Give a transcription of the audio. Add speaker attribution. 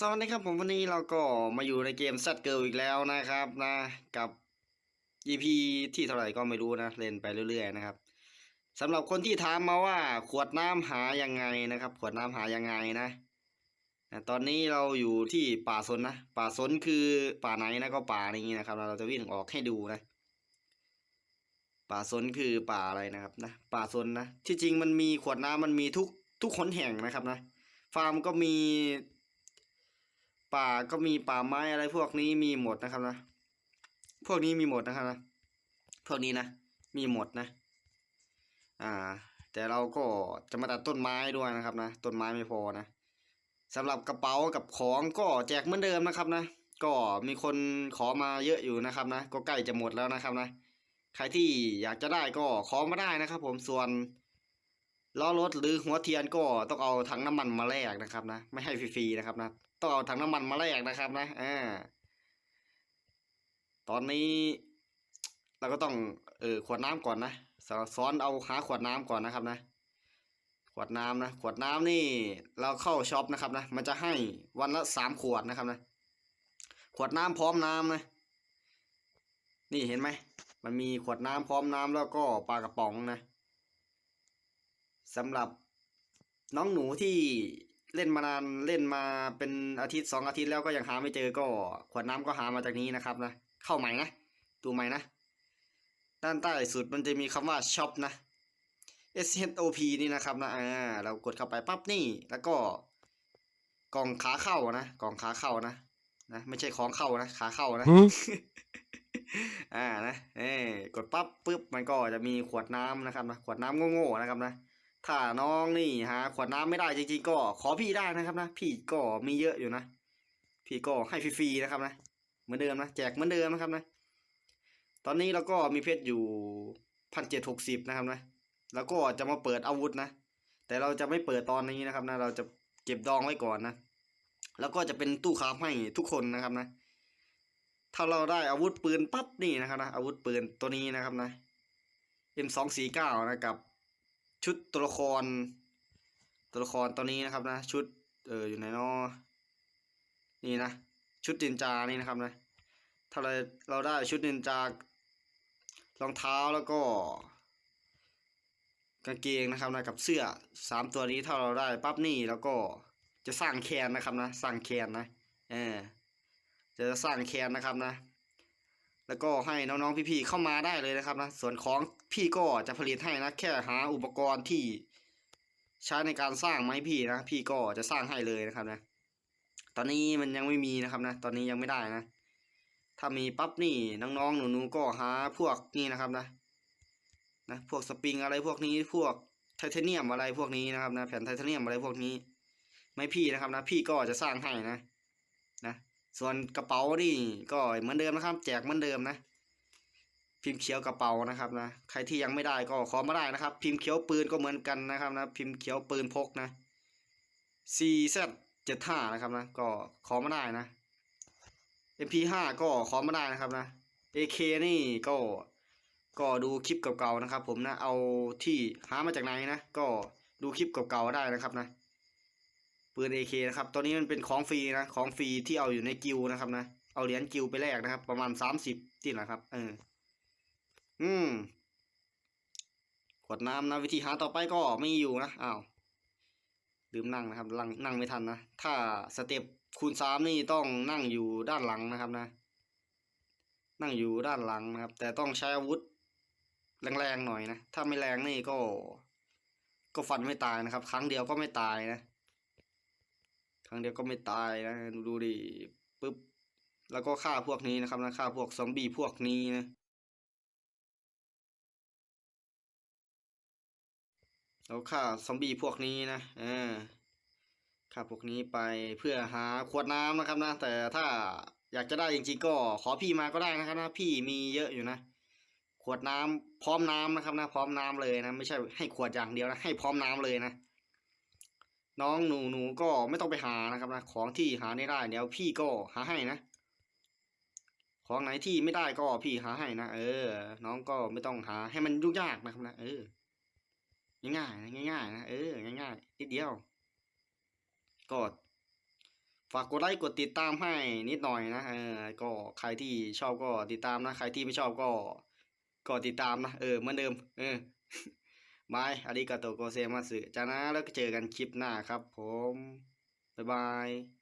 Speaker 1: สวัสดีครับผมวันนี้เราก็มาอยู่ในเกม Z Girl อีกแล้วนะครับนะกับ EP ที่เท่าไหร่ก็ไม่รู้นะ เล่นไปเรื่อยๆนะครับสำหรับคนที่ถามมาว่าขวดน้ำหายังไงนะครับ ขวดน้ำหายังไงนะนะตอนนี้เราอยู่ที่ป่าสนนะ ป่าสนคือป่าไหนนะก็ป่านี้นะครับ เราจะวิ่งออกให้ดูนะ ป่าสนคือป่าอะไรนะครับนะ ป่าสนนะ ที่จริงมันมีขวดน้ำมันมีทุกทุกขนแห่งนะครับนะ ฟาร์มก็มี ป่าก็มีป่าไม้อะไรพวกนี้มีหมดนะครับนะ พวกนี้มีหมดนะครับนะ พวกนี้นะ มีหมดนะ อ่า แต่เราก็จะมาตัดต้นไม้ด้วยนะครับนะ ต้นไม้ไม่พอนะสำหรับกระเป๋ากับของก็แจกเหมือนเดิมนะครับนะ ก็มีคนขอมาเยอะอยู่นะครับนะ ก็ใกล้จะหมดแล้วนะครับนะ ใครที่อยากจะได้ก็ขอมาได้นะครับ ผมส่วน ล้อรถหรือหัวเทียนก็ต้องเอาถังน้ำมันมาแลกนะครับนะไม่ให้ฟรีๆนะครับนะต้องเอาถังน้ำมันมาแลกนะครับนะอ่าตอนนี้เราก็ต้องเออขวดน้ำก่อนนะซ้อนเอาหาขวดน้ำก่อนนะครับนะ ขวดน้ำนะขวดน้ำนี่เราเข้าช็อปนะครับนะมันจะให้วันละสามขวดนะครับนะ ขวดน้ำพร้อมน้ำนะ นี่เห็นไหมมันมีขวดน้ำพร้อมน้ำแล้วก็ปลากระป๋องนะ สำหรับน้องหนูที่เล่นมานานเล่นมาเป็นอาทิตย์สองอาทิตย์แล้วก็ยังหาไม่เจอก็ขวดน้ำก็หามาจากนี้นะครับนะเข้าใหม่นะดูใหม่นะด้านใต้สุดมันจะมีคำว่าช็อปนะ S H O P นี่นะครับนะอ่าเรากดเข้าไปปั๊บนี่ แล้วก็กล่องขาเข้านะกล่องขาเข้านะนะไม่ใช่ของเข้านะขาเข้านะอ่านะเอ้กดปั๊บปุ๊บมันก็จะมีขวดน้ำนะครับนะขวดน้ำโง่ๆนะครับนะ ถ้าน้องนี่หาขวดน้ำไม่ได้จริงๆก็ขอพี่ได้นะครับนะ พี่ก็มีเยอะอยู่นะ พี่ก็ให้ฟรีๆนะครับนะเหมือนเดิมนะแจกเหมือนเดิมนะครับนะ ตอนนี้เราก็มีเพชรอยู่พันเจ็ดหกสิบนะครับนะ แล้วก็จะมาเปิดอาวุธนะ แต่เราจะไม่เปิดตอนนี้นะครับนะ เราจะเก็บดองไว้ก่อนนะ แล้วก็จะเป็นตู้คราฟให้ทุกคนนะครับนะ ถ้าเราได้อาวุธปืนปั๊บนี่นะครับนะอาวุธปืนตัวนี้นะครับนะ M249 นะกับ ชุดตัวละคร ตัวละครตัวนี้นะครับนะ ชุดเอออยู่ไหนนาะนี่นะ ชุดนินจานี่นะครับนะ ถ้าเราเราได้ชุดนินจารองเท้าแล้วก็ กางเกงนะครับนะกับเสื้อสามตัวนี้ถ้าเราได้ปั๊บนี่แล้วก็จะสร้างแคนนะครับนะ สร้างแคนนะเออจะสร้างแคนนะครับนะ แล้วก็ให้น้องๆพี่ๆเข้ามาได้เลยนะครับนะส่วนของพี่ก็จะผลิตให้นะแค่หาอุปกรณ์ที่ใช้ในการสร้างไม้พี่นะพี่ก็จะสร้างให้เลยนะครับนะ ตอนนี้มันยังไม่มีนะครับนะ ตอนนี้ยังไม่ได้นะ ถ้ามีปั๊บนี่น้องๆหนูๆก็หาพวกนี่นะครับนะนะพวกสปริงอะไรพวกนี้พวกไทเทเนียมอะไรพวกนี้นะครับนะแผ่นไทเทเนียมอะไรพวกนี้ ไม่พี่นะครับนะ พี่ก็จะสร้างให้นะนะ ส่วนกระเป๋านี่ก็เหมือนเดิมนะครับ แจกเหมือนเดิมนะ พิมพ์เขียวกระเป๋านะครับนะใครที่ยังไม่ได้ก็ขอมาได้นะครับ พิมพ์เขียวปืนก็เหมือนกันนะครับนะพิมพ์เขียวปืนพกนะ CZ 75นะครับนะก็ขอมาได้นะ MP5 ก็ขอมาได้นะครับนะ AK นี่ก็ก็ดูคลิปเก่าๆนะครับ ผมนะเอาที่หามาจากไหนนะ ก็ดูคลิปเก่าๆได้นะครับนะ ปืน AK นะครับตัวนี้มันเป็นของฟรีนะ ของฟรีที่เอาอยู่ในกิลด์นะครับนะ เอาเหรียญกิลด์ไปแลกนะครับ ประมาณสามสิบที่นะครับ เออ อืม ขวดน้ำนะ วิธีหาต่อไปก็ไม่อยู่นะ อ้าว ลืมนั่งนะครับ นั่งนั่งไม่ทันนะ ถ้าสเต็ปคูณสามนี่ต้องนั่งอยู่ด้านหลังนะครับนะ นั่งอยู่ด้านหลังนะครับ แต่ต้องใช้อาวุธแรงๆหน่อยนะ ถ้าไม่แรงนี่ก็ ก็ฟันไม่ตายนะครับ ครั้งเดียวก็ไม่ตายนะ ครั้งเดียวก็ไม่ตายนะดูดูดิปึ๊บแล้วก็ฆ่าพวกนี้นะครับนะฆ่าพวกซอมบี้พวกนี้นะแล้วฆ่าซอมบี้พวกนี้นะเออฆ่าพวกนี้ไปเพื่อหาขวดน้ำนะครับนะ แต่ถ้าอยากจะได้จริงๆก็ขอพี่มาก็ได้นะครับนะพี่มีเยอะอยู่นะ ขวดน้ำพร้อมน้ำนะครับนะ พร้อมน้ำเลยนะ ไม่ใช่ให้ขวดอย่างเดียวนะ ให้พร้อมน้ำเลยนะ น้องหนูหนูก็ไม่ต้องไปหานะครับนะของที่หาไม่ได้เดี๋ยวพี่ก็หาให้นะ ของไหนที่ไม่ได้ก็พี่หาให้นะเออ น้องก็ไม่ต้องหาให้มันยุ่งยากนะครับนะเออ ง่ายๆนะง่ายๆนะเออง่ายๆนิดเดียวก็ฝากกดไลค์กดติดตามให้นิดหน่อยนะเออก็ใครที่ชอบก็ติดตามนะ ใครที่ไม่ชอบก็ก็ติดตามนะเออเหมือนเดิม เออ บายอาริกาโตโกเซมาสึจานะแล้วก็เจอกันคลิปหน้าครับผม บ๊ายบาย